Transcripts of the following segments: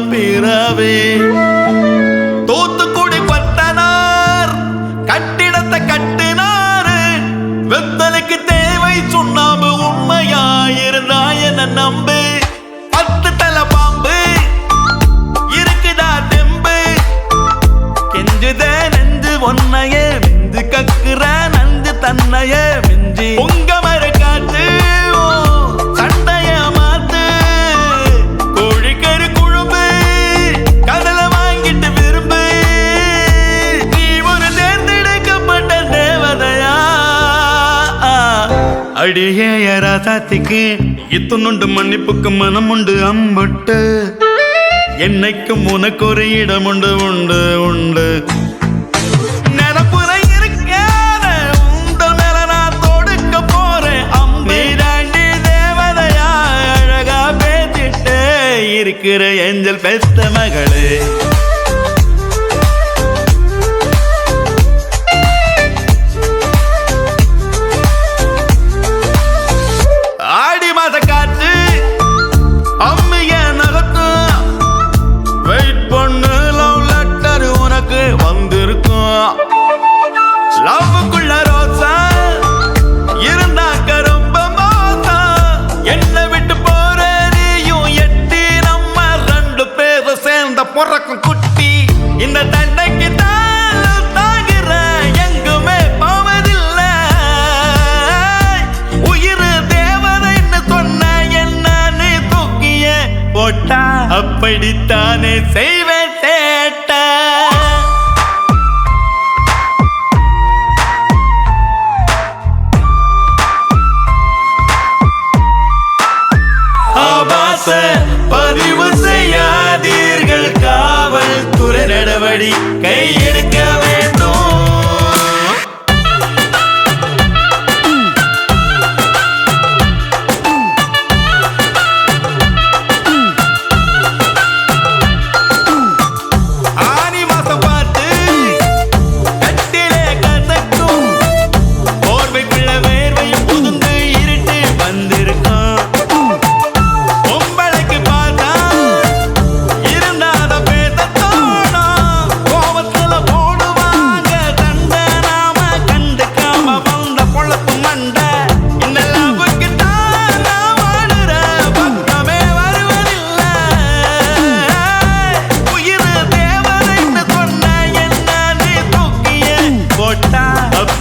பிறவே. தூத்துக்குடி பட்டனார் கட்டிடத்தை கட்டினாரு. வெத்தலுக்கு தேவை சுண்ணாம்பு உண்மையாயிருந்தா என்ன நம்பு. பத்து தலை பாம்பு இருக்குதா தெம்பு. கெஞ்சுதே நெஞ்சு ஒன்னைய நெஞ்சு கக்குற நந்து தன்னைய அடியே ராசாத்திக்கு இத்துணுண்டு மன்னிப்புக்கு மனம் உண்டு அம்பட்டு. என்னைக்கும் உனக்கு ஒரு இடம் உண்டு. உண்டு உண்டு இருக்கிற ஏஞ்சல் பெத்த மகளே. போட்டா அப்படித்தானே செய்வேன் சேட்ட. ஆபாச பதிவு செய்யாதீர்கள். காவல்துறை நடவடிக்கை எடுக்க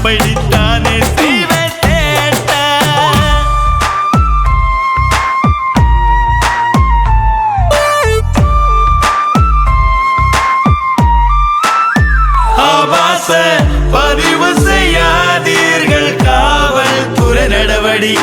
அப்படித்தானே பதிவு செய்யாதீர்கள். காவல்துறை நடவடி